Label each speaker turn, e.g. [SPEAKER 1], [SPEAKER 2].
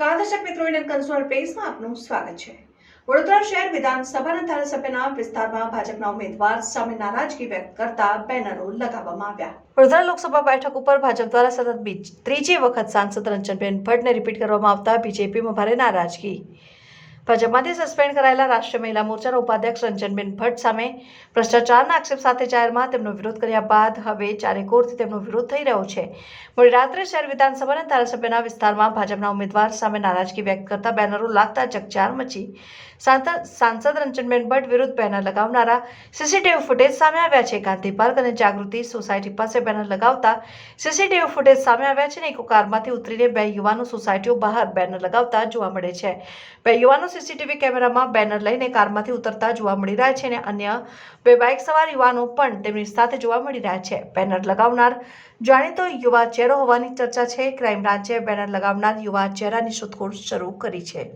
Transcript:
[SPEAKER 1] દર્શક મિત્રો, Indian console પેજમાં આપનું સ્વાગત છે. વડોદરા શહેર વિધાનસભાના ધારાસભ્યના વિસ્તારમાં ભાજપના ઉમેદવાર સામે નારાજગી વ્યક્ત કરતા બેનરો લગાવવામાં આવ્યા. વડોદરા લોકસભા બેઠક ઉપર ભાજપ દ્વારા સતત ત્રીજી વખત સાંસદ રંજનબેન ભટ્ટને રિપીટ કરવામાં આવતા બીજેપીમાં ભારે નારાજગી. ભાજપમાંથી સસ્પેન્ડ કરાયેલા રાષ્ટ્રીય મહિલા મોરચાના ઉપાધ્યક્ષ રંજનબેન ભટ્ટ સામે ભ્રષ્ટાચારના આક્ષેપ સાથે જાહેરમાં તેમનો વિરોધ કર્યા બાદ હવે ચારેકોરથી તેમનો વિરોધ થઈ રહ્યો છે. મોડી રાત્રે શહેર વિધાનસભાના ધારાસભ્યના વિસ્તારમાં ભાજપના ઉમેદવાર સામે નારાજગી વ્યક્ત કરતા બેનરો લાગતા ચકચાર મચી. સાંસદ રંજનબેન ભટ્ટ વિરુદ્ધ બેનર લગાવનારા સીસીટીવી ફૂટેજ સામે આવ્યા છે. ગાંધી પાર્ક અને જાગૃતિ સોસાયટી પાસે બેનર લગાવતા સીસીટીવી ફૂટેજ સામે આવ્યા છે ને, એક કારમાંથી ઉતરીને બે યુવાનો સોસાયટીઓ બહાર બેનર લગાવતા જોવા મળે છે. બે યુવાનો સીસીટીવી કેમેરામાં બેનર લઈને કારમાંથી ઉતરતા જોવા મળી રહ્યા છે અને અન્ય બે બાઇક સવાર યુવાનો પણ તેમની સાથે જોવા મળી રહ્યા છે. બેનર લગાવનાર જાણીતો યુવા ચહેરો હોવાની ચર્ચા છે. ક્રાઇમ બ્રાન્ચે બેનર લગાવનાર યુવા ચહેરાની શોધખોળ શરૂ કરી છે.